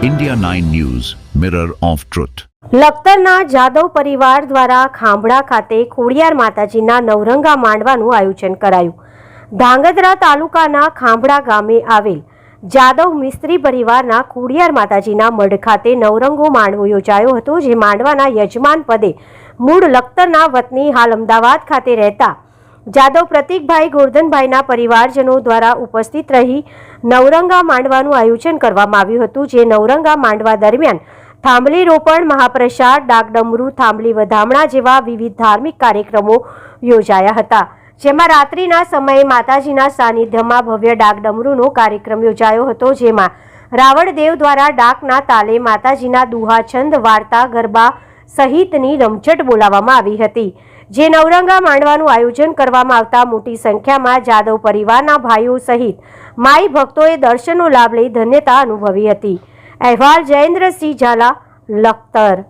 India 9 News, Mirror of Truth. લખતરના Jadav પરિવાર દ્વારા ખાંભડા ખાતે ખોડિયાર માતાજીના નવરંગા માંડવાનું આયોજન કરાયું ધાંગધ્રા તાલુકાના ખાંભડા ગામે આવેલ જાદવ મિસ્ત્રી પરિવારના ખોડિયાર માતાજીના મઢ ખાતે નવરંગો માંડવો યોજાયો હતો જે માંડવાના યજમાન પદે મૂળ લખતરના વતની હાલ અમદાવાદ ખાતે રહેતા જાદવ પ્રતિકભાઈ ગોરધનભાઈના પરિવારજનો દ્વારા ઉપસ્થિત રહી નવરંગા માંડવાનું આયોજન કરવામાં આવ્યું હતું, જે નવરંગા માંડવા દરમિયાન થાંભલી રોપણ, મહાપ્રસાદ, ડાકડમરૂ, થાંભલી વધામણા જેવા વિવિધ ધાર્મિક કાર્યક્રમો યોજાયા હતા. જેમાં રાત્રિના સમયે માતાજીના સાનિધ્યમાં ભવ્ય ડાકડમરૂનો કાર્યક્રમ યોજાયો હતો, જેમાં રાવણદેવ દ્વારા ડાકના તાલે માતાજીના દુહા છંદ વાર્તા ગરબા સહિતની રમઝટ બોલાવવામાં આવી હતી. જે નવરંગા માંડવાનું આયોજન કરવામાં આવતા મોટી સંખ્યામાં જાદવ પરિવારના ભાઈઓ સહિત માઈ ભક્તોએ દર્શનનો લાભ લઈ ધન્યતા અનુભવી હતી. અહેવાલ જયેન્દ્રસિંહ ઝાલા, લખતર.